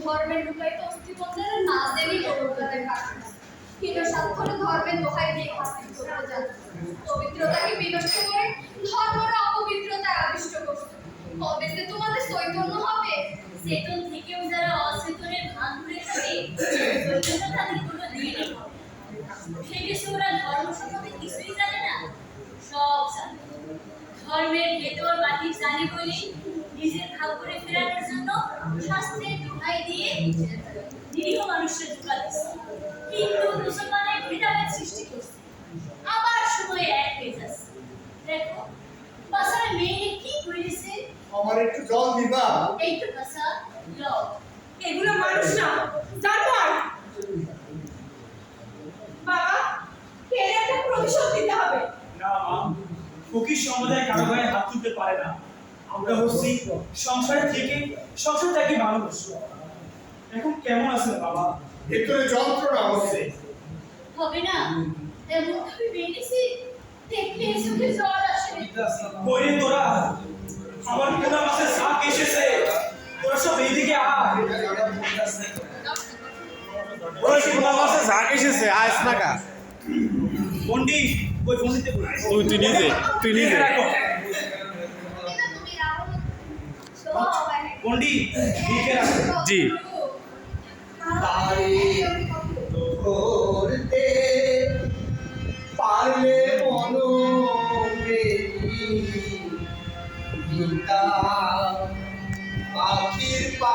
ধর্মের লুকায়িত অস্থিপঞ্জরে না জেনে গৌরবতাদের কাছে হীন স্বাক্ষরে ধর্মের দোহাই দিয়ে ধর্মের ভেতর বাহির জানে বলেই নিজের ভাগ করে ফেরানোর জন্য শাস্ত্রের দোহাই দিয়ে নিরীহ মানুষের ধোকা দিচ্ছে। হিন্দু মুসলমানের ভেদাভেদ সৃষ্টি করছে। আবার সময় এক হয়ে যাচ্ছে। দেখো বাসার মেয়ে কি করেছে? আমার একটু জল দিবা। এই তো বাসা লও এগুলো মানুষ না জানোয়ার। বাবা এর একটা প্রতিশোধ দিতে হবে? ফকির সম্প্রদায় কারও গায়ে হাত তুলতে পারে না। আমরা হচ্ছি সংসারে থেকে সংসার থেকে মানুষ। এখন কেমন আছেন বাবা? ভেতরে যন্ত্রণা হচ্ছে। হবে না? এমন ভাবে বেরিয়েছি। দেখলে চোখে জল আসে। কইরে তোরা? আমার মাসে এসেছে? তোরা সব এইদিকে আয়। ঝাঁক এসেছে আইস না কা পন্ডিত ওই পন্ডিতে তুই তুই নিজে তুই নিজে। জি। পারলে পাখির পা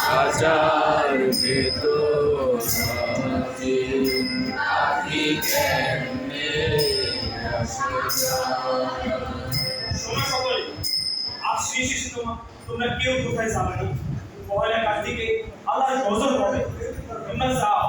হাজার হাতে আখি কেমনে আসে সকলে শিশু তোমরা কেউ কোথায় যাবে না? পয়লা কার্তিকে আল্লাহর গজব হবে তোমরা যাও।